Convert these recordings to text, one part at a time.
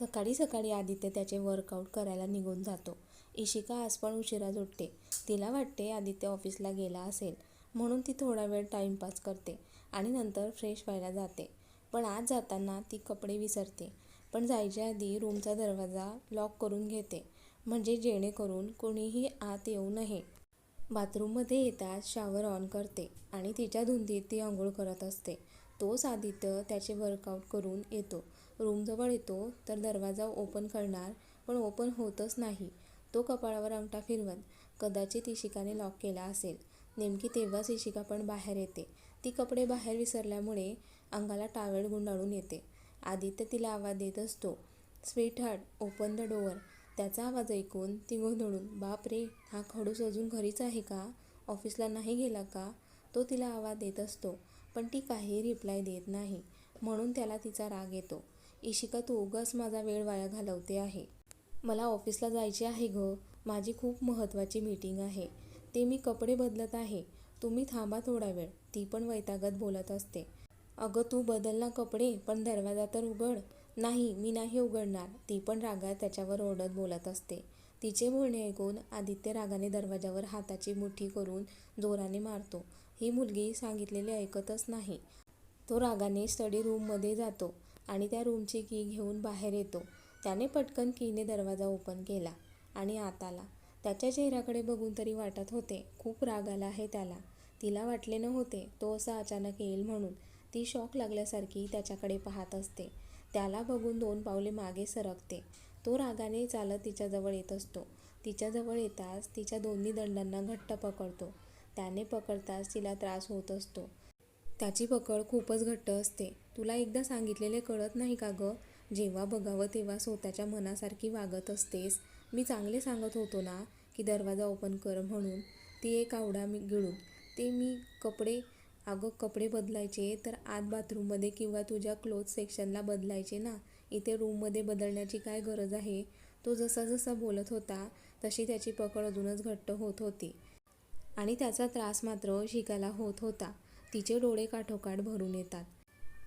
सकाळी सकाळी आदित्य त्याचे वर्कआउट करायला निघून जातो. इशिका आज पण उशिरा झुटते तिला वाटते आदित्य ऑफिसला गेला असेल म्हणून ती थोडा वेळ टाइमपास करते आणि नंतर फ्रेश व्हायला जाते. पण आज जाताना ती कपडे विसरते. पण जायच्या आधी रूमचा दरवाजा लॉक करून घेते म्हणजे जेणेकरून कोणीही आत येऊ नये. बाथरूममध्ये येताच शॉवर ऑन करते आणि तिच्या धुंदीत ती आंघोळ करत असते. तोच आदित्य त्याचे वर्कआउट करून येतो. रूमजवळ येतो तर दरवाजा ओपन करणार पण ओपन होतच नाही. तो कपाळावर अंगठा फिरवत कदाचित इशिकाने लॉक केला असेल. नेमकी तेव्हाच इशिका पण बाहेर येते. ती कपडे बाहेर विसरल्यामुळे अंगाला टावेळ गुंडाळून येते. आदित्य तिला आवाज देत असतो, sweetheart open the door. त्याचा आवाज ऐकून ती गोंधळून बाप रे हा खडूस अजून घरीच आहे का? ऑफिसला नाही गेला का? तो तिला आवाज देत असतो पण ती काही रिप्लाय देत नाही म्हणून त्याला तिचा राग येतो. इशिका तू उगाच माझा वेळ वाया घालवते आहे. मला ऑफिसला जायचे आहे गं. माझी खूप महत्त्वाची मीटिंग आहे. ते मी कपडे बदलत आहे. तुम्ही थांबा थोडा वेळ. ती पण वैतागत बोलत असते. अगं तू बदल ना कपडे पण दरवाजा तर उघड. नाही मी नाही उघडणार. ती पण रागात त्याच्यावर ओरडत बोलत असते. तिचे बोलणे ऐकून आदित्य रागाने दरवाजावर हाताची मुठी करून जोराने मारतो. ही मुलगी सांगितलेले ऐकतच नाही. तो रागाने स्टडी रूममध्ये जातो आणि त्या रूमची की घेऊन बाहेर येतो. त्याने पटकन कीने दरवाजा ओपन केला आणि आत आला. त्याच्या चेहऱ्याकडे बघून तरी वाटत होते खूप राग आला आहे त्याला. तिला वाटले नव्हते तो असा अचानक येईल म्हणून. ती शॉक लागल्यासारखी त्याच्याकडे पाहत असते. त्याला बघून दोन पावले मागे सरकते. तो रागाने चालत तिच्याजवळ येत असतो. तिच्याजवळ येताच तिच्या दोन्ही दंडांना घट्ट पकडतो. त्याने पकडताच तिला त्रास होत असतो. त्याची पकड खूपच घट्ट असते. तुला एकदा सांगितलेले कळत नाही का गं? जेव्हा बघावं तेव्हा स्वतःच्या मनासारखी वागत असतेस. मी चांगले सांगत होतो ना की दरवाजा ओपन कर म्हणून. ती एक आवडा मी गिळून. ते मी कपडे अगं कपडे बदलायचे तर आत बाथरूममध्ये किंवा तुझ्या क्लोथ सेक्शनला बदलायचे ना. इथे रूममध्ये बदलण्याची काय गरज आहे? तो जसा जसा बोलत होता तशी त्याची पकड अजूनच घट्ट होत होती. आणि त्याचा त्रास मात्र शिकायला होत होता. तिचे डोळे काठोकाठ भरून येतात.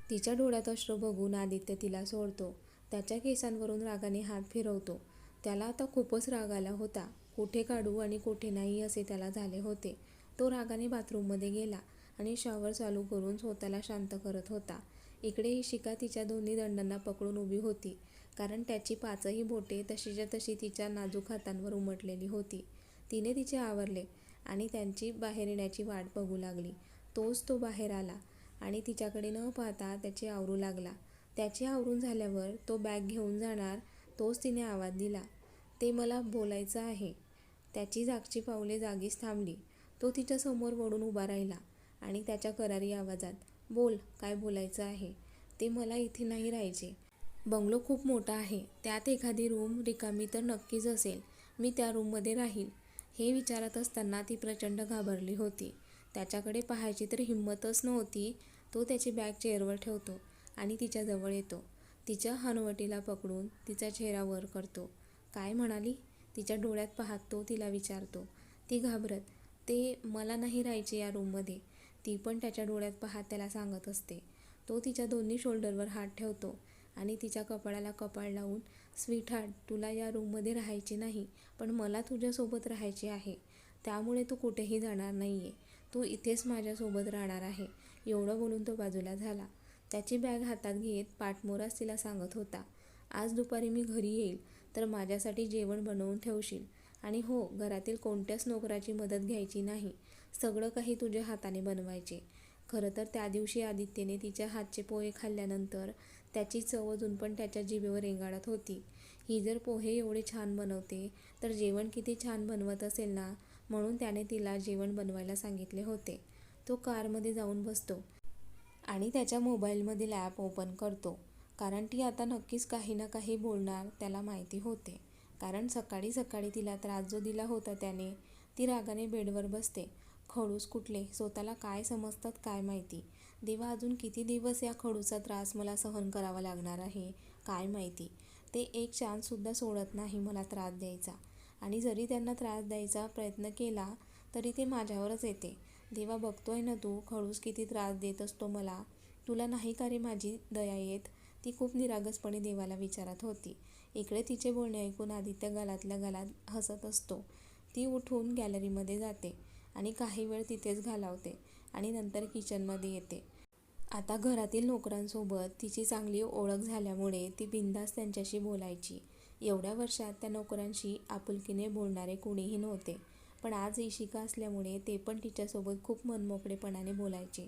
तिच्या डोळ्यात अश्रू बघून आदित्य तिला सोडतो. त्याच्या केसांवरून रागाने हात फिरवतो. त्याला आता खूपच राग आला होता. कुठे काढू आणि कुठे नाही असे त्याला झाले होते. तो रागाने बाथरूममध्ये गेला आणि शॉवर चालू करून स्वतःला शांत करत होता. इकडे शिका तिच्या दोन्ही दंडांना पकडून उभी होती कारण त्याची पाचही बोटे तशीच्या तशी तिच्या नाजूक हातांवर उमटलेली होती. तिने तिचे आवरले आणि त्यांची बाहेर येण्याची वाट बघू लागली. तोच तो बाहेर आला आणि तिच्याकडे न पाहता त्याचे आवरू लागला. त्याचे आवरून झाल्यावर तो बॅग घेऊन जाणार तोच तिने आवाज दिला, ते मला बोलायचं आहे. त्याची जागची पावले जागीच थांबली. तो तिच्यासमोर वळून उभा राहिला आणि त्याच्या करारी आवाजात, बोल काय बोलायचं आहे. ते मला इथे नाही राहायचे. बंगलो खूप मोठा आहे. त्यात एखादी रूम रिकामी तर नक्कीच असेल. मी त्या रूममध्ये राहील. हे विचारत असताना ती प्रचंड घाबरली होती. त्याच्याकडे पाहायची तर हिंमतच नव्हती. तो त्याची बॅग चेअरवर ठेवतो आणि तिच्याजवळ येतो. तिच्या हनुवटीला पकडून तिचा चेहरा वर करतो. काय म्हणाली? तिच्या डोळ्यात पाहत तो तिला विचारतो. ती घाबरत, ते मला नाही राहायचे या रूममध्ये. ती पण त्याच्या डोळ्यात पाहत त्याला सांगत असते. तो तिच्या दोन्ही शोल्डरवर हात ठेवतो आणि तिच्या कपाळाला कपाळ लावून स्वीट हार्ट तुला या रूममध्ये राहायचे नाही पण मला तुझ्यासोबत राहायचे आहे. त्यामुळे तू कुठेही जाणार नाही आहे तू इथेच माझ्यासोबत राहणार आहे. एवढं बोलून तो बाजूला झाला. त्याची बॅग हातात घेत पाठमोराच तिला सांगत होता, आज दुपारी मी घरी येईल तर माझ्यासाठी जेवण बनवून ठेवशील आणि हो घरातील कोणत्याच नोकराची मदत घ्यायची नाही. सगळं काही तुझ्या हाताने बनवायचे. खरं तर त्या दिवशी आदित्यने तिच्या हातचे पोहे खाल्ल्यानंतर त्याची चव अजून पण त्याच्या जिभेवर रेंगाळत होती. ही जर पोहे एवढे छान बनवते तर जेवण किती छान बनवत असेल ना म्हणून त्याने तिला जेवण बनवायला सांगितले होते. तो कारमध्ये जाऊन बसतो आणि त्याच्या मोबाईलमधील ॲप ओपन करतो. कारण ती आता नक्कीच काही ना काही बोलणार त्याला माहिती होते. कारण सकाळी सकाळी तिला त्रास जो दिला होता त्याने. ती रागाने बेडवर बसते. खडूस कुठले स्वतःला काय समजतात काय माहिती. देवा अजून किती दिवस या खडूचा त्रास मला सहन करावा लागणार आहे काय माहिती. ते एक चान्ससुद्धा सोडत नाही मला त्रास द्यायचा आणि जरी त्यांना त्रास द्यायचा प्रयत्न केला तरी ते माझ्यावरच येते. देवा बघतोय ना तू खडूस किती त्रास देत असतो मला. तुला नाही का रे माझी दया येत? ती खूप निरागसपणे देवाला विचारत होती इकडे तिचे बोलणे ऐकून आदित्य गलातल्या गलात हसत असतो ती उठून गॅलरीमध्ये जाते आणि काही वेळ तिथेच घालवते आणि नंतर किचनमध्ये येते आता घरातील नोकरांसोबत तिची चांगली ओळख झाल्यामुळे ती बिनधास्त त्यांच्याशी बोलायची एवढ्या वर्षात त्या नोकरांशी आपुलकीने बोलणारे कुणीही नव्हते. पण आज इशिका असल्यामुळे ते पण तिच्यासोबत खूप मनमोकळेपणाने बोलायचे.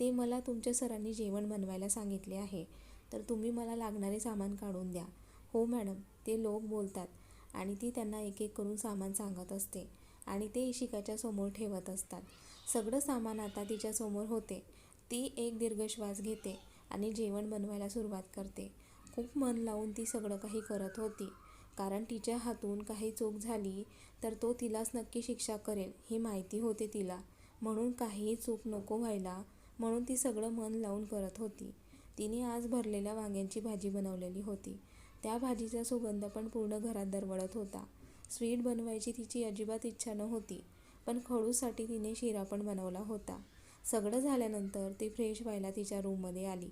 ते मला तुमच्या सरांनी जेवण बनवायला सांगितले आहे. तर तुम्ही मला लागणारे सामान काढून द्या. हो मॅडम ते लोक बोलतात आणि ती त्यांना एक एक करून सामान सांगत असते आणि ते इशिकाच्या समोर ठेवत असतात. सगळं सामान आता तिच्यासमोर होते. ती एक दीर्घ श्वास घेते आणि जेवण बनवायला सुरुवात करते. खूप मन लावून ती सगळं काही करत होती. कारण तिच्या हातून काही चूक झाली तर तो तिलाच नक्की शिक्षा करेल ही माहिती होते तिला. म्हणून काहीही चूक नको व्हायला म्हणून ती सगळं मन लावून करत होती. तिने आज भरलेल्या वांग्यांची भाजी बनवलेली होती. त्या भाजीचा सुगंध पण पूर्ण घरात दरवळत होता. स्वीट बनवायची तिची अजिबात इच्छा नव्हती पण खडूसाठी तिने शिरा पण बनवला होता. सगळं झाल्यानंतर ती फ्रेश व्हायला तिच्या रूममध्ये आली.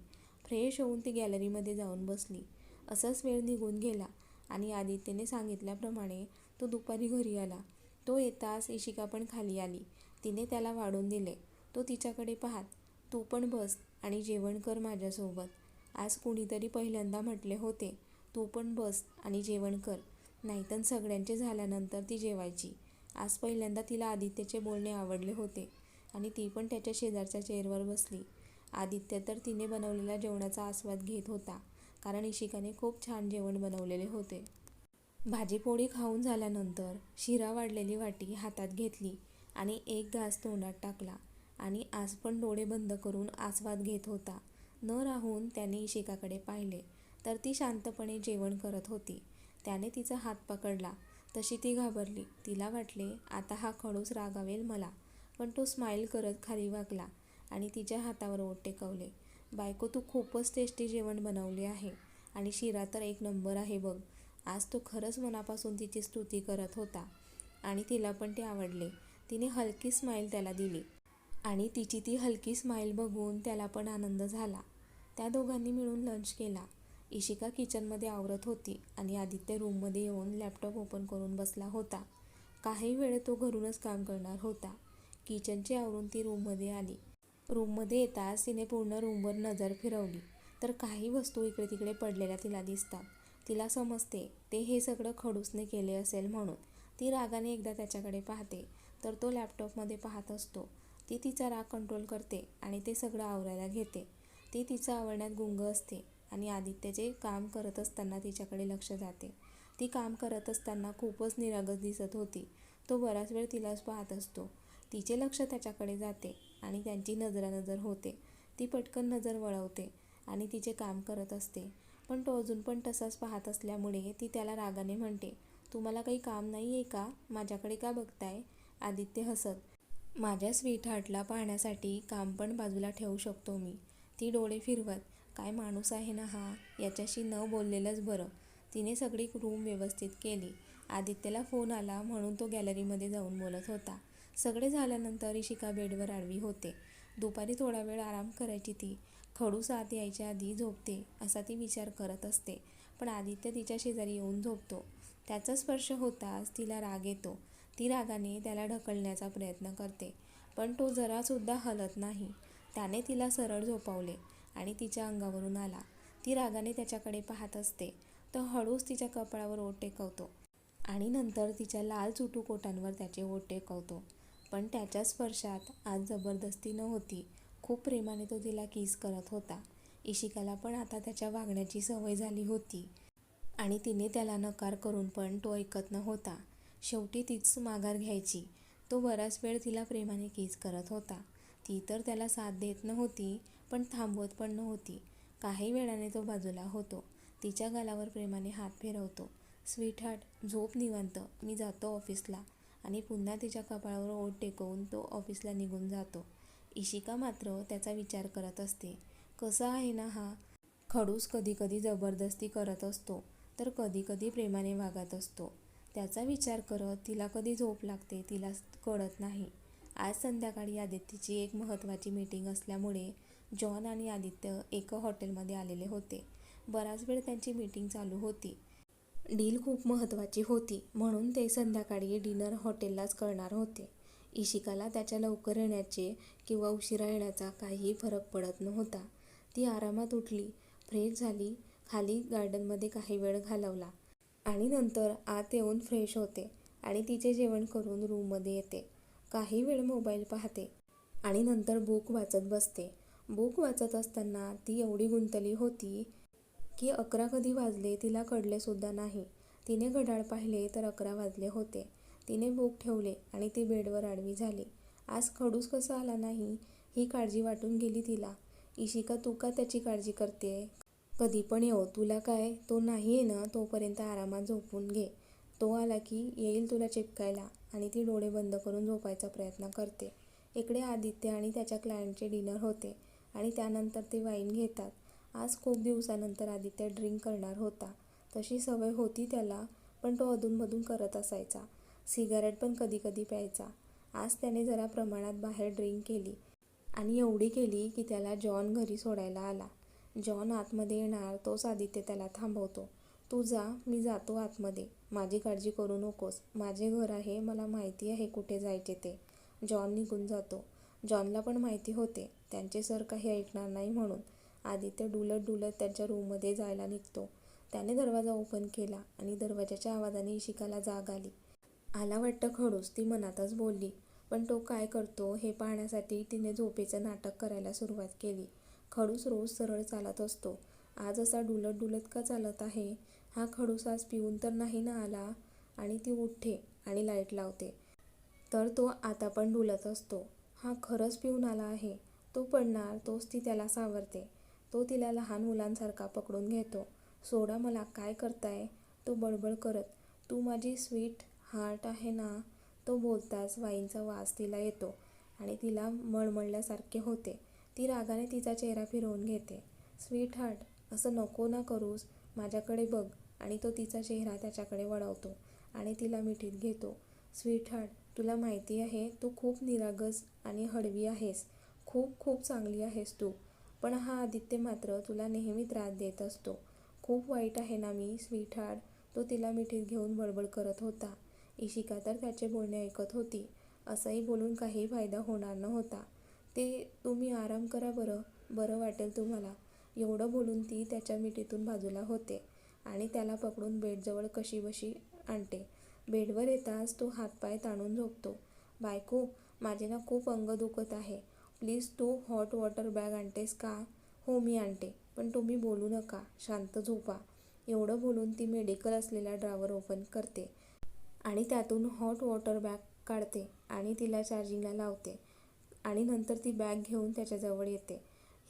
फ्रेश होऊन ती गॅलरीमध्ये जाऊन बसली. असाच वेळ निघून गेला आणि आदित्यने सांगितल्याप्रमाणे तो दुपारी घरी आला. तो येताच इशिका पण खाली आली. तिने त्याला वाढून दिले. तो तिच्याकडे पाहत तू पण बस आणि जेवण कर माझ्यासोबत. आज कुणीतरी पहिल्यांदा म्हटले होते तू पण बस आणि जेवण कर. नाहीतर सगळ्यांचे झाल्यानंतर ती जेवायची. आज पहिल्यांदा तिला आदित्यचे बोलणे आवडले होते आणि ती पण त्याच्या शेजारच्या चेअरवर बसली. आदित्य तर तिने बनवलेल्या जेवणाचा आस्वाद घेत होता कारण इशिकाने खूप छान जेवण बनवलेले होते. भाजीपोळी खाऊन झाल्यानंतर शिरा वाढलेली वाटी हातात घेतली आणि एक घास तोंडात टाकला आणि आज पण डोळे बंद करून आस्वाद घेत होता. न राहून त्याने इशिकाकडे पाहिले तर ती शांतपणे जेवण करत होती. त्याने तिचा हात पकडला. तशी ती घाबरली. तिला वाटले आता हा खडूस रागावेल मला. पण तो स्माईल करत खाली वागला. आणि तिच्या हातावर ओट टेकवले बायको तू खूपच टेस्टी जेवण बनवले आहे आणि शिरा तर एक नंबर आहे बघ. आज तो खरंच मनापासून तिची स्तुती करत होता आणि तिला पण ते आवडले. तिने हलकी स्माईल त्याला दिली आणि तिची ती हलकी स्माईल बघून त्याला पण आनंद झाला. त्या दोघांनी मिळून लंच केला. इशिका किचनमध्ये आवरत होती आणि आदित्य रूममध्ये येऊन लॅपटॉप ओपन करून बसला होता. काही वेळ तो घरूनच काम करणार होता. किचनची आवरून ती रूममध्ये आली. रूममध्ये येताच तिने पूर्ण रूमवर नजर फिरवली. तर काही वस्तू इकडे तिकडे पडलेल्या तिला दिसतात. तिला समजते ते हे सगळं खडूसने केले असेल म्हणून. ती रागाने एकदा त्याच्याकडे पाहते तर तो लॅपटॉपमध्ये पाहत असतो. ती तिचा राग कंट्रोल करते आणि ते सगळं आवरायला घेते. ती तिचं आवडण्यात गुंग असते आणि आदित्यचे काम करत असताना तिच्याकडे लक्ष जाते. ती काम करत असताना खूपच निरागस दिसत होती. तो बराच वेळ तिलाच पाहत असतो. तिचे लक्ष त्याच्याकडे जाते. आणि त्यांची नजरानजर होते. ती पटकन नजर वळवते आणि तिचे काम करत असते. पण तो अजून पण तसाच पाहत असल्यामुळे ती त्याला रागाने म्हणते तुम्हाला काही काम नाही आहे का? माझ्याकडे का बघताय? आदित्य हसत माझ्या स्वीटहार्टला पाहण्यासाठी काम पण बाजूला ठेवू शकतो मी. ती डोळे फिरवत काय माणूस आहे ना हा? याच्याशी न बोललेलंच बरं. तिने सगळी रूम व्यवस्थित केली. आदित्यला फोन आला म्हणून तो गॅलरीमध्ये जाऊन बोलत होता. सगळे झाल्यानंतर इशिका बेडवर आडवी होते. दुपारी थोडा वेळ आराम करायची ती. खडूस आत यायच्या आधी झोपते असा ती विचार करत असते. पण आदित्य तिच्या शेजारी येऊन झोपतो. त्याचा स्पर्श होताच तिला राग येतो. ती रागाने त्याला ढकलण्याचा प्रयत्न करते. पण तो जरासुद्धा हलत नाही. त्याने तिला सरळ झोपावले आणि तिच्या अंगावरून आला. ती रागाने त्याच्याकडे पाहत असते. तर हळूच तिच्या कपाळावर ओट टेकवतो आणि नंतर तिच्या लाल चुटू कोटांवर त्याचे ओट टेकवतो. पण त्याच्या स्पर्शात आज जबरदस्ती नव्हती. खूप प्रेमाने तो तिला किस करत होता. इशिकाला पण आता त्याच्या वागण्याची सवय झाली होती. आणि तिने त्याला नकार करून पण तो ऐकत नव्हता. शेवटी तीच माघार घ्यायची. तो बराच वेळ तिला प्रेमाने किस करत होता. ती तर त्याला साथ देत नव्हती पण थांबवत पण नव्हती. काही वेळाने तो बाजूला होतो. तिच्या गालावर प्रेमाने हात फिरवतो. स्वीटहार्ट झोप निवांत. मी जातो ऑफिसला आणि पुन्हा तिच्या कपाळावर ओठ टेकवून तो ऑफिसला निघून जातो. इशिका मात्र त्याचा विचार करत असते. कसा आहे ना हा? खडूस कधीकधी जबरदस्ती करत असतो तर कधीकधी प्रेमाने वागत असतो. त्याचा विचार करत तिला कधी झोप लागते तिला कळत नाही. आज संध्याकाळी आदित्यची एक महत्त्वाची मीटिंग असल्यामुळे जॉन आणि आदित्य एका हॉटेलमध्ये आलेले होते. बराच वेळ त्यांची मीटिंग चालू होती. डील खूप महत्त्वाची होती म्हणून ते संध्याकाळी डिनर हॉटेललाच करणार होते. इशिकाला त्याच्या लवकर येण्याचे किंवा उशिरा येण्याचा काहीही फरक पडत नव्हता. ती आरामात उठली फ्रेश झाली खाली गार्डनमध्ये काही वेळ घालवला आणि नंतर आत येऊन फ्रेश होते आणि तिचे जेवण करून रूममध्ये येते. काही वेळ मोबाईल पाहते आणि नंतर बुक वाचत बसते. बुक वाचत असताना ती एवढी गुंतली होती की अकरा कधी वाजले तिला कळलेसुद्धा नाही. तिने घड्याळ पाहिले तर अकरा वाजले होते. तिने बुक ठेवले आणि ती बेडवर आडवी झाली. आज खडूस कसा आला नाही ही काळजी वाटून गेली तिला. इशिका तू का त्याची काळजी करते कधी पण येऊ तुला काय? तो नाही आहे ना तोपर्यंत आरामात झोपून घे. तो आला की येईल तुला चिपकायला आणि ती डोळे बंद करून झोपायचा प्रयत्न करते. इकडे आदित्य आणि त्याच्या क्लायंटचे डिनर होते आणि त्यानंतर ते वाईन घेतात. आज खूप दिवसानंतर आदित्य ड्रिंक करणार होता. तशी सवय होती त्याला पण तो अधूनमधून करत असायचा. सिगारेट पण कधी कधी प्यायचा. आज त्याने जरा प्रमाणात बाहेर ड्रिंक केली आणि एवढी केली की त्याला जॉन घरी सोडायला आला. जॉन आतमध्ये येणार तोच आदित्य त्याला थांबवतो. तू जा मी जातो आतमध्ये. माझी काळजी करू नकोस. माझे घर आहे मला माहिती आहे कुठे जायचे ते. जॉन निघून जातो. जॉनला पण माहिती होते. त्यांचे सर काही ऐकणार नाही म्हणून. आदित्य डुलत डुलत त्यांच्या रूममध्ये जायला निघतो. त्याने दरवाजा ओपन केला आणि दरवाजाच्या आवाजाने इशिकाला जाग आली. आला वाटतं खडूस ती मनातच बोलली. पण तो काय करतो हे पाहण्यासाठी तिने झोपेचं नाटक करायला सुरुवात केली. खडूस रोज सरळ चालत असतो. आज असा डुलत डुलत का चालत आहे? हा खडूस आज पिऊन तर नाही ना आला? आणि ती उठते आणि लाइट लावते. तर तो आता पण डुलत असतो. हा खरंच पिऊन आला आहे. तो पडणार तोच ती त्याला सावरते. तो तिला लहान मुलांसारखा पकडून घेतो. सोडा मला काय करताय? तो बडबड करत तू माझी स्वीट हार्ट आहे ना? तो बोलताच वाईंचा वास तिला येतो आणि तिला मळमळल्यासारखे होते. ती रागाने तिचा चेहरा फिरवून घेते. स्वीट हार्ट असं नको ना करूस. माझ्याकडे बघ. आणि तो तिचा चेहरा त्याच्याकडे वळवतो आणि तिला मिठीत घेतो. स्वीट हार्ट तुला माहिती आहे तू खूप निरागस आणि हळवी आहेस. खूप खूप चांगली आहेस तू. पण हा आदित्य मात्र तुला नेहमी त्रास देत असतो. खूप वाईट आहे ना मी स्वीट तो तिला मिठीत घेऊन बडबड करत होता. इशिका तर त्याचे बोलणे ऐकत होती. असंही बोलून काही फायदा होणार नव्हता. ते तुम्ही आराम करा बरं. बरं वाटेल तुम्हाला. एवढं बोलून ती त्याच्या मिठीतून बाजूला होते आणि त्याला पकडून बेडजवळ कशीबशी आणते. बेडवर येताच तो हातपाय ताणून झोपतो. बायको माझे ना खूप अंग दुखत आहे. प्लीज तू हॉट वॉटर बॅग आणतेस का? हो मी आणते. पण तुम्ही बोलू नका. शांत झोपा. एवढं बोलून ती मेडिकल असलेला ड्रावर ओपन करते आणि त्यातून हॉट वॉटर बॅग काढते आणि तिला चार्जिंगला लावते आणि नंतर ती बॅग घेऊन त्याच्याजवळ येते.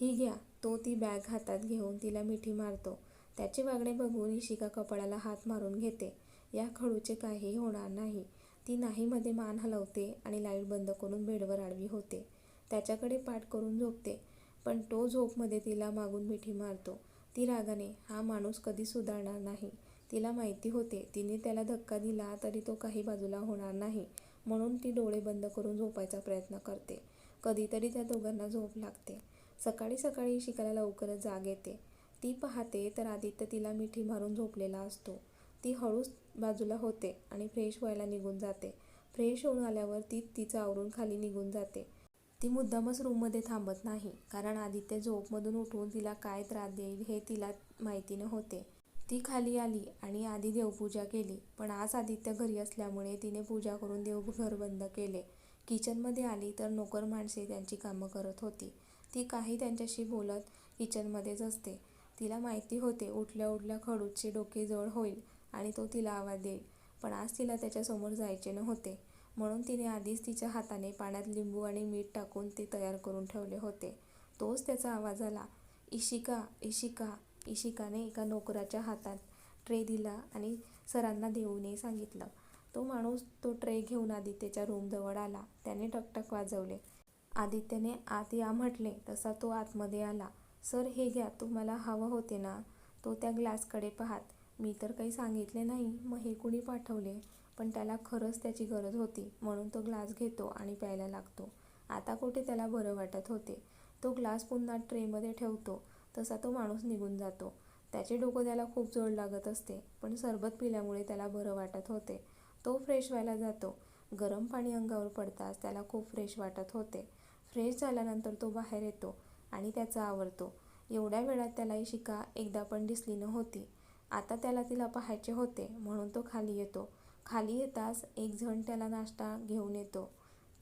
ही घ्या. तो ती बॅग हातात घेऊन तिला मिठी मारतो. त्याचे वागणे बघून इशिका कपाळाला हात मारून घेते. या खडूचे काही होणार नाही. ती नाहीमध्ये मान हलवते आणि लाइट बंद करून बेडवर आडवी होते. त्याच्याकडे पाठ करून झोपते. पण तो झोपमध्ये तिला मागून मिठी मारतो. ती रागाने हा माणूस कधी सुधारणार नाही. तिला माहिती होते तिने त्याला धक्का दिला तरी तो काही बाजूला होणार नाही. म्हणून ती डोळे बंद करून झोपायचा प्रयत्न करते. कधीतरी त्या दोघांना झोप लागते. सकाळी सकाळी शिकायला लवकरच जाग येते. ती पाहते तर आदित्य तिला मिठी मारून झोपलेला असतो. ती हळूच बाजूला होते आणि फ्रेश व्हायला निघून जाते. फ्रेश होऊन आल्यावर ती तिचं आवरून खाली निघून जाते. ती मुद्दामच रूममध्ये थांबत नाही कारण आदित्य झोपमधून उठून तिला काय त्रास देईल हे तिला माहिती नव्हते ती खाली आली आणि आधी देवपूजा केली पण आज आदित्य घरी असल्यामुळे तिने पूजा करून देवघर बंद केले. किचनमध्ये आली तर नोकर माणसे त्यांची कामं करत होती. ती काही त्यांच्याशी बोलत किचनमध्येच असते. तिला माहिती होते उठल्या उठल्या खडूचे डोके जड होईल आणि तो तिला आवाज देईल पण आज तिला त्याच्यासमोर जायचे नव्हते. म्हणून तिने आधीच तिच्या हाताने पाण्यात लिंबू आणि मीठ टाकून ते तयार करून ठेवले होते. तोच त्याचा आवाज आला. इशिका इशिका इशिकाने एका नोकराच्या हातात ट्रे दिला आणि सरांना देऊनही सांगितलं. तो माणूस तो ट्रे घेऊन आदित्यच्या रूमजवळ आला. त्याने टकटक वाजवले. आदित्यने आत या म्हटले तसा तो आतमध्ये आला. सर हे घ्या तुम्हाला हवं होते ना? तो त्या ग्लासकडे पाहात मी तर काही सांगितले नाही मग हे कुणी पाठवले? पण त्याला खरंच त्याची गरज होती म्हणून तो ग्लास घेतो आणि प्यायला लागतो. आता कुठे त्याला बरं वाटत होते? तो ग्लास पुन्हा ट्रेमध्ये ठेवतो. तसा तो माणूस निघून जातो. त्याचे डोकं त्याला खूप जोड लागत असते पण सरबत पिल्यामुळे त्याला बरं वाटत होते. तो फ्रेश व्हायला जातो. गरम पाणी अंगावर पडताच त्याला खूप फ्रेश वाटत होते. फ्रेश झाल्यानंतर तो बाहेर येतो आणि त्याचा आवरतो. एवढ्या वेळात त्याला इशिका एकदा पण दिसली नव्हती. आता त्याला तिला पाहायचे होते म्हणून तो खाली येतो. खाली येताच एक जण त्याला नाश्ता घेऊन येतो.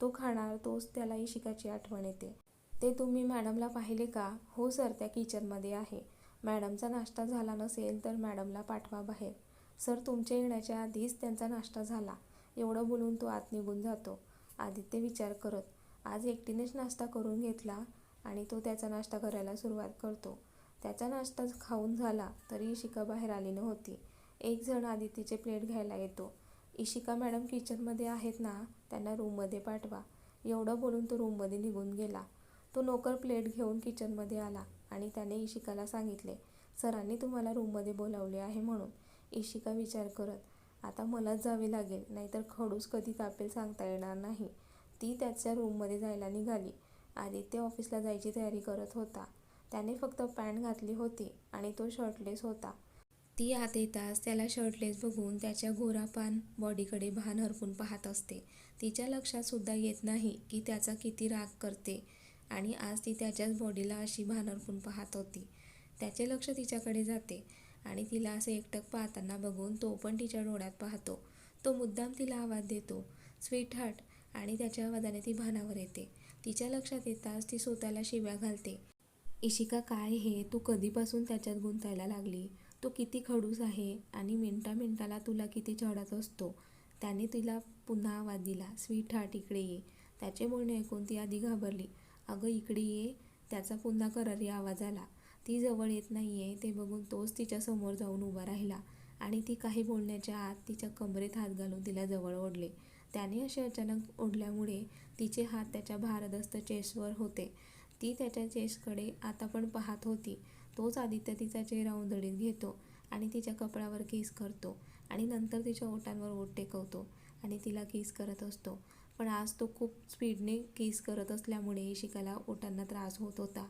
तो खाणार तोच त्याला इशिकाची आठवण येते. ते तुम्ही मॅडमला पाहिले का? हो सर त्या किचनमध्ये आहे. मॅडमचा नाश्ता झाला नसेल तर मॅडमला पाठवा बाहेर. सर तुमच्या येण्याच्या आधीच त्यांचा नाश्ता झाला. एवढं बोलून तो आत निघून जातो. आदित्य विचार करत आज एकटीनेच नाश्ता करून घेतला? आणि तो त्याचा नाश्ता करायला सुरुवात करतो. त्याचा नाश्ता खाऊन झाला तरी शिका बाहेर आली नव्हती. एक जण आदित्यचे प्लेट घ्यायला येतो. इशिका मॅडम किचनमध्ये आहेत ना त्यांना रूममध्ये पाठवा. एवढं बोलून तो रूममध्ये निघून गेला. तो नोकर प्लेट घेऊन किचनमध्ये आला आणि त्याने इशिकाला सांगितले सरांनी तुम्हाला रूममध्ये बोलावले आहे म्हणून. इशिका विचार करत आता मलाच जावे लागेल नाहीतर खडूस कधी कापेल सांगता येणार नाही. ती त्याच्या रूममध्ये जायला निघाली. आदित्य ऑफिसला जायची तयारी करत होता. त्याने फक्त पॅन्ट घातली होती आणि तो शर्टलेस होता. ती आत येताच त्याला शर्टलेस बघून त्याच्या गोरापान बॉडीकडे भान हरपून पाहत असते. तिच्या लक्षात सुद्धा येत नाही की त्याचा किती राग करते आणि आज ती त्याच्याच बॉडीला अशी भान हरपून पाहत होती. त्याचे लक्ष तिच्याकडे जाते आणि तिला असे एकटक पाहताना बघून तो पण तिच्या डोळ्यात पाहतो. तो मुद्दाम तिला आवाज देतो स्वीट हार्ट आणि त्याच्या आवाजाने ती भानावर येते. तिच्या लक्षात येताच ती स्वतःला शिव्या घालते. इशिका काय हे? तू कधीपासून त्याच्यात गुंतायला लागली? तो किती खडूस आहे आणि मिनटा मिनटाला तुला किती चढत असतो? त्याने तिला पुन्हा आवाज दिला स्वीट हार्ट इकडे ये. त्याचे बोलणे ऐकून ती आधी घाबरली. अगं इकडे ये. त्याचा पुन्हा करारी आवाज आला. ती जवळ येत नाही आहे ते बघून तोच तिच्या समोर जाऊन उभा राहिला आणि ती काही बोलण्याच्या आत तिच्या कमरेत हात घालून तिला जवळ ओढले. त्याने असे अचानक ओढल्यामुळे तिचे हात त्याच्या भारदस्त चेस्टवर होते. ती त्याच्या चेस्टकडे आता पण पाहत होती. तोच आदित्य तिचा चेहरा उंधळीत घेतो आणि तिच्या कपड्यावर किस करतो आणि नंतर तिच्या ओटांवर ओट टेकवतो आणि तिला किस करत असतो. पण आज तो खूप स्पीडने किस करत असल्यामुळे इशिकाला ओटांना त्रास होत होता.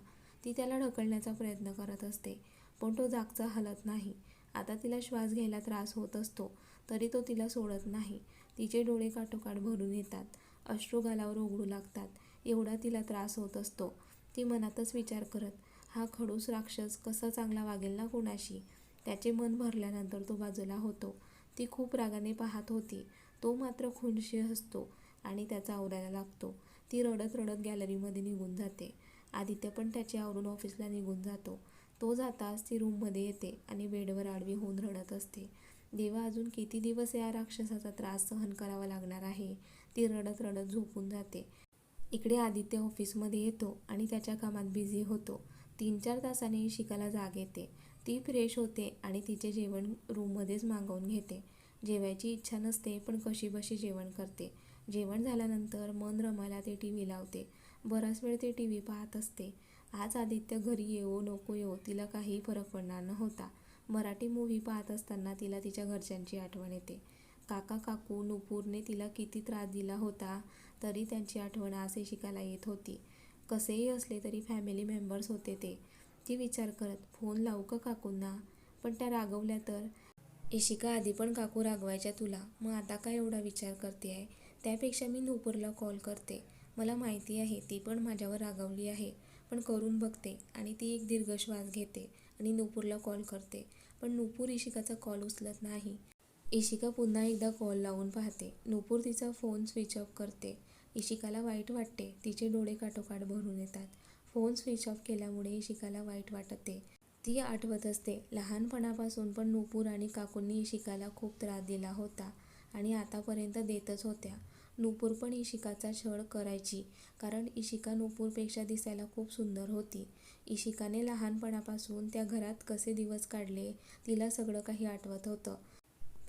ती त्याला ढकलण्याचा प्रयत्न करत असते पण तो जागचा हलत नाही. आता तिला श्वास घ्यायला त्रास होत असतो तरी तो तिला सोडत नाही. तिचे डोळे काठोकाठ भरून येतात अश्रू गालावर उघडू लागतात. एवढा तिला त्रास होत असतो. ती मनातच विचार करत हा खडूस राक्षस कसा चांगला वागेल ना कोणाशी? त्याचे मन भरल्यानंतर तो बाजूला होतो. ती खूप रागाने पाहत होती. तो मात्र खुनशी हसतो आणि त्याचा आवरायला लागतो. ती रडत रडत गॅलरीमध्ये निघून जाते. आदित्य पण त्याचे आवरून ऑफिसला निघून जातो. तो जाताच ती रूममध्ये येते आणि बेडवर आडवी होऊन रडत असते. देवा अजून किती दिवस या राक्षसाचा त्रास सहन करावा लागणार आहे? ती रडत रडत झोपून जाते. इकडे आदित्य ऑफिसमध्ये येतो आणि त्याच्या कामात बिझी होतो. तीन चार तासाने शिकायला जाग येते. ती फ्रेश होते आणि तिचे जेवण रूममध्येच मागवून घेते. जेवायची इच्छा नसते पण कशी बशी जेवण करते. जेवण झाल्यानंतर मन रमायला ते टी व्ही लावते. बराच वेळ ते टी व्ही पाहत असते. आज आदित्य घरी येऊ नको येऊ तिला काही फरक पडणार नव्हता. मराठी मूव्ही पाहत असताना तिला तिच्या घरच्यांची आठवण येते. काका काकू नुपूरने तिला किती त्रास दिला होता तरी त्यांची आठवण असे शिकायला येत होती. कसेही असले तरी फॅमिली मेंबर्स होते ते. ती विचार करत फोन लावू का काकूंना? पण त्या रागवल्या तर इशिका आधी पण काकू रागवायच्या तुला. मग आता काय एवढा विचार करते आहे त्यापेक्षा मी नूपूरला कॉल करते. मला माहिती आहे ती पण माझ्यावर रागावली आहे. पण करून बघते आणि ती एक दीर्घ श्वास घेते आणि नूपूरला कॉल करते. पण नूपूर इशिकाचा कॉल उचलत नाही. इशिका पुन्हा एकदा कॉल लावून पाहते. नूपूर तिचा फोन स्विच ऑफ करते. इशिकाला वाईट वाटते. तिचे डोळे काठोकाठ भरून येतात. फोन स्विच ऑफ केल्यामुळे इशिकाला वाईट वाटते. ती आठवत असते. लहानपणापासून पण नूपूर आणि काकूंनी इशिकाला खूप त्रास दिला होता आणि आतापर्यंत देतच होत्या. नूपूर पण इशिकाचा छळ करायची कारण इशिका नूपूरपेक्षा दिसायला खूप सुंदर होती. इशिकाने लहानपणापासून त्या घरात कसे दिवस काढले तिला सगळं काही आठवत होतं.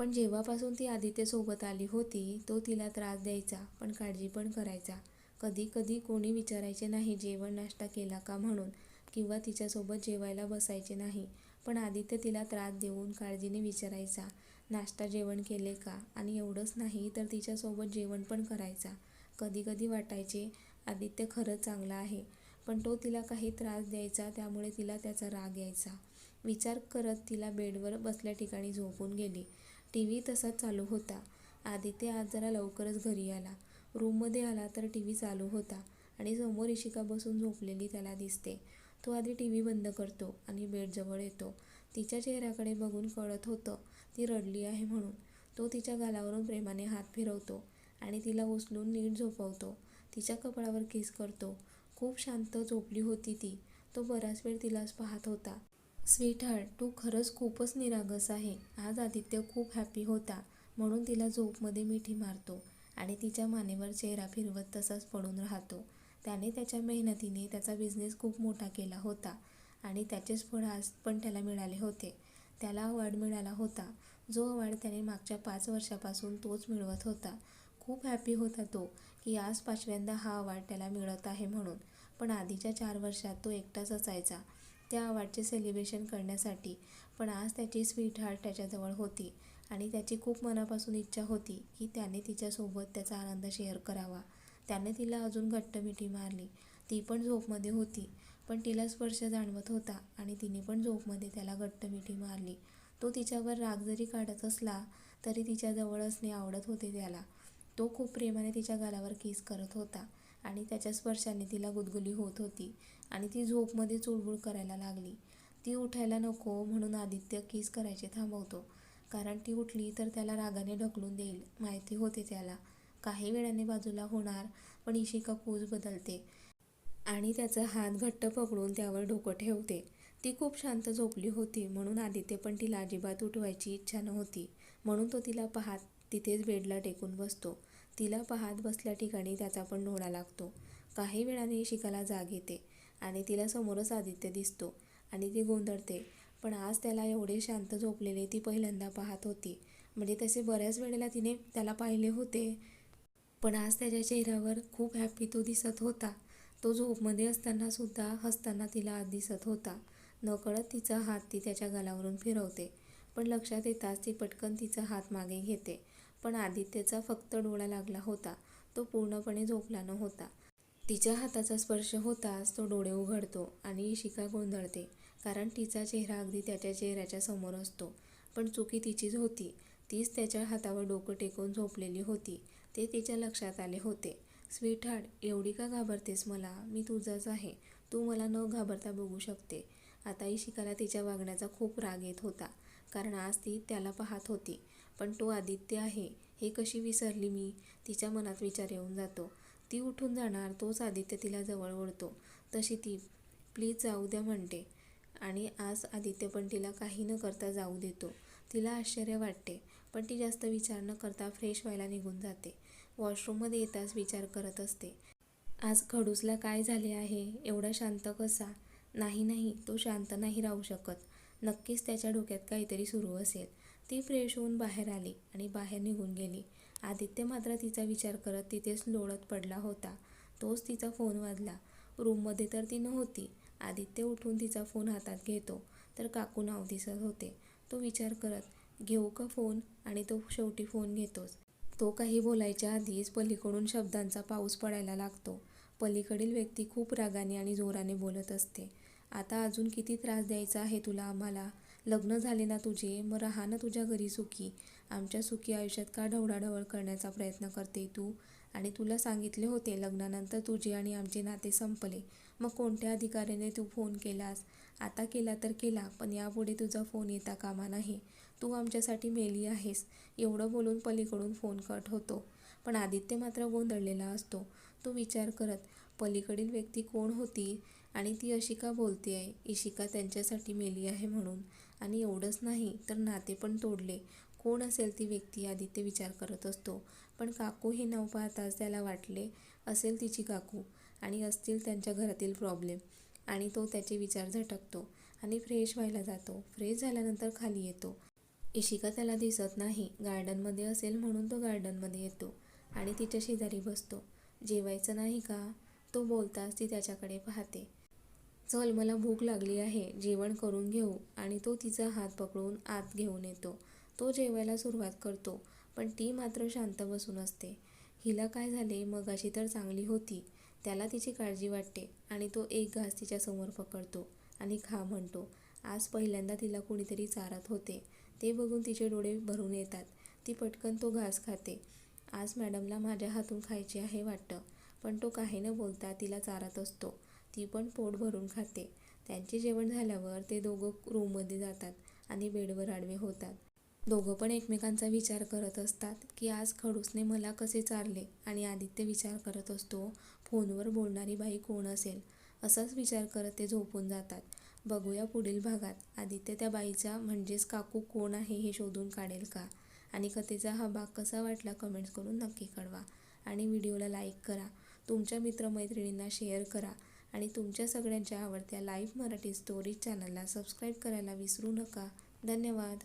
पण जेव्हापासून ती आदित्यसोबत आली होती तो तिला त्रास द्यायचा पण काळजी पण करायचा. कधी कधी कोणी विचारायचे नाही जेवण नाश्ता केला का म्हणून किंवा तिच्यासोबत जेवायला बसायचे नाही. पण आदित्य तिला त्रास देऊन काळजीने विचारायचा नाश्ता जेवण केले का? आणि एवढंच नाही तर तिच्यासोबत जेवण पण करायचा. कधी कधी वाटायचे आदित्य खरंच चांगला आहे पण तो तिला काही त्रास द्यायचा त्यामुळे तिला त्याचा राग यायचा. विचार करत तिला बेडवर बसल्या ठिकाणी झोपून गेली. टी व्ही तसाच चालू होता. आदित्य आज जरा लवकरच घरी आला. रूममध्ये आला तर टी व्ही चालू होता आणि समोर इशिका बसून झोपलेली त्याला दिसते. तो आधी टी व्ही बंद करतो आणि बेडजवळ येतो. तिच्या चेहऱ्याकडे बघून कळत होतं ती रडली आहे म्हणून. तो तिच्या गालावरून प्रेमाने हात फिरवतो आणि तिला उचलून नीट झोपवतो. तिच्या कपाळावर किस करतो. खूप शांत झोपली होती ती. तो बराच वेळ तिलाच पाहत होता. स्वीट हार्ट तू खरंच खूपच निरागस आहे. आज आदित्य खूप हॅपी होता म्हणून तिला झोपमध्ये मिठी मारतो आणि तिच्या मानेवर चेहरा फिरवत तसाच पडून राहतो. त्याने त्याच्या मेहनतीने त्याचा बिझनेस खूप मोठा केला होता आणि त्याचेच फळ आज पण त्याला मिळाले होते. त्याला अवॉर्ड मिळाला होता. जो अवॉर्ड त्याने मागच्या पाच वर्षापासून तोच मिळवत होता. खूप हॅपी होता तो की आज पाचव्यांदा हा अवॉर्ड त्याला मिळत आहे म्हणून. पण आधीच्या चार वर्षात तो एकटाच असायचा. त्या अवॉर्डचे सेलिब्रेशन करण्यासाठी. पण आज त्याची स्वीट हार्ट त्याच्याजवळ होती आणि त्याची खूप मनापासून इच्छा होती की त्याने तिच्यासोबत त्याचा आनंद शेअर करावा. त्याने तिला अजून घट्ट मिठी मारली. ती पण झोपमध्ये होती. पण तिला स्पर्श जाणवत होता आणि तिने पण झोपमध्ये त्याला घट्ट मिठी मारली. तो तिच्यावर राग जरी काढत असला तरी तिच्याजवळ असणे आवडत होते त्याला. तो खूप प्रेमाने तिच्या गालावर किस करत होता आणि त्याच्या स्पर्शाने तिला गुदगुली होत होती. आणि ती झोपमध्ये चुळबुळ करायला लागली. ती उठायला नको म्हणून आदित्य किस करायचे थांबवतो. कारण ती उठली तर त्याला रागाने ढकलून देईल. माहिती होते त्याला. काही वेळाने बाजूला होणार पण इशिका पूज बदलते आणि त्याचा हात घट्ट पकडून त्यावर डोकं ठेवते. ती खूप शांत झोपली होती म्हणून आदित्य पण तिला अजिबात उठवायची इच्छा नव्हती. म्हणून तो तिला पाहत तिथेच बेडला टेकून बसतो. तिला पाहत बसल्या ठिकाणी त्याचा पण डोळा लागतो. काही वेळाने शिकाला जाग येते. आणि तिला समोरच आदित्य दिसतो आणि ती गोंधळते. पण आज त्याला एवढे शांत झोपलेले ती पहिल्यांदा पाहत होती. म्हणजे तसे बऱ्याच वेळेला तिने त्याला पाहिले होते. पण आज त्याच्या चेहऱ्यावर खूप हॅपी तो दिसत होता. तो झोपमध्ये असताना सुद्धा हसताना तिला आज दिसत होता. नकळत तिचा हात ती त्याच्या गालावरून फिरवते. पण लक्षात येताच ती पटकन तिचा हात मागे घेते. पण आदित्यचा फक्त डोळा लागला होता. तो पूर्णपणे झोपला नव्हता. तिच्या हाताचा स्पर्श होताच तो डोळे उघडतो आणि इशिका गोंधळते कारण तिचा चेहरा अगदी त्याच्या चेहऱ्याच्या समोर असतो. पण चुकी तिचीच होती. तीच त्याच्या हातावर डोकं टेकून झोपलेली होती. ते तिच्या लक्षात आले होते. स्वीटहार्ट एवढी का घाबरतेस मला? मी तुझाच आहे. तू मला न घाबरता बघू शकते. आता इशिकाला तिच्या वागण्याचा खूप राग येत होता कारण आज ती त्याला पाहत होती. पण तो आदित्य आहे. हे कशी विसरली मी? तिच्या मनात विचार येऊन जातो. ती उठून जाणार तोच आदित्य तिला जवळ ओढतो. तशी ती प्लीज जाऊ द्या म्हणते. आणि आज आदित्य पण तिला काही न करता जाऊ देतो. तिला आश्चर्य वाटते पण ती जास्त विचार न करता फ्रेश व्हायला निघून जाते. वॉशरूममध्ये येताच विचार करत असते. आज खडूसला काय झाले आहे? एवढा शांत कसा? नाही नाही तो शांत नाही राहू शकत. नक्कीच त्याच्या डोक्यात काहीतरी सुरू असेल. ती फ्रेश होऊन बाहेर आली आणि बाहेर निघून गेली. आदित्य मात्र तिचा विचार करत तिथेच लोळत पडला होता. तोच तिचा फोन वाजला. रूममध्ये तर ती नव्हती. आदित्य उठून तिचा फोन हातात घेतो. तर काकू नाव दिसत होते. तो विचार करत घेऊ का फोन? आणि तो शेवटी फोन घेतोच. तो काही बोलायच्या आधीच पलीकडून शब्दांचा पाऊस पडायला लागतो. पलीकडील व्यक्ती खूप रागाने आणि जोराने बोलत असते. आता अजून किती त्रास द्यायचा आहे तुला आम्हाला? लग्न झाले ना तुझे? मग राहा ना तुझ्या घरी सुखी. आमच्या सुखी आयुष्यात का ढवळाढवळ करण्याचा प्रयत्न करते तू? आणि तुला सांगितले होते लग्नानंतर तुझे आणि आमचे नाते संपले. मग कोणत्या अधिकाऱ्याने तू फोन केलास? आता केला तर केला पण यापुढे तुझा फोन येता कामा नाही. तू आमच्यासाठी मेली आहेस. एवढं बोलून पलीकडून फोन कट होतो. पण आदित्य मात्र गोंधळलेला असतो. तो विचार करत पलीकडील व्यक्ती कोण होती आणि ती अशिका बोलते आहे? इशिका त्यांच्यासाठी मेली आहे म्हणून. आणि एवढंच नाही तर नाते पण तोडले. कोण असेल ती व्यक्ती आदित्य विचार करत असतो. पण काकू हे नाव पाहताच त्याला वाटले असेल तिची काकू आणि असतील त्यांच्या घरातील प्रॉब्लेम आणि तो त्याचे विचार झटकतो आणि फ्रेश व्हायला जातो. फ्रेश झाल्यानंतर खाली येतो. इशिका त्याला दिसत नाही. गार्डनमध्ये असेल म्हणून तो गार्डनमध्ये येतो आणि तिच्या शेजारी बसतो. जेवायचं नाही का? तो बोलताच ती त्याच्याकडे पाहते. चल मला भूक लागली आहे. जेवण करून घेऊ. आणि तो तिचा हात पकडून आत घेऊन येतो. तो जेवायला सुरुवात करतो पण ती मात्र शांत बसून असते. हिला काय झाले मगाशी तर चांगली होती. त्याला तिची काळजी वाटते आणि तो एक घास तिच्यासमोर पकडतो आणि खा म्हणतो. आज पहिल्यांदा तिला कोणीतरी चारत होते. ते बघून तिचे डोळे भरून येतात. ती पटकन तो घास खाते. आज मॅडमला माझ्या हातून खायचे आहे वाटतं पण तो काही न बोलता तिला चारत असतो. ती पण पोट भरून खाते. त्यांचे जेवण झाल्यावर ते दोघं रूममध्ये जातात आणि बेडवर आडवे होतात. दोघं पण एकमेकांचा विचार करत असतात की आज खडूसने मला कसे चारले आणि आदित्य विचार करत असतो फोनवर बोलणारी बाई कोण असेल? असाच विचार करत ते झोपून जातात. बघूया पुढील भागात. आदित्य त्या बाईचा म्हणजेच काकू कोण आहे हे शोधून काढेल का? आणि कथेचा हा भाग कसा वाटला कमेंट्स करून नक्की कळवा. आणि व्हिडिओला लाईक करा. तुमच्या मित्रमैत्रिणींना शेअर करा. आणि तुमच्या सगळ्यांच्या आवडत्या लाईव्ह मराठी स्टोरीज चॅनलला सबस्क्राईब करायला विसरू नका. धन्यवाद.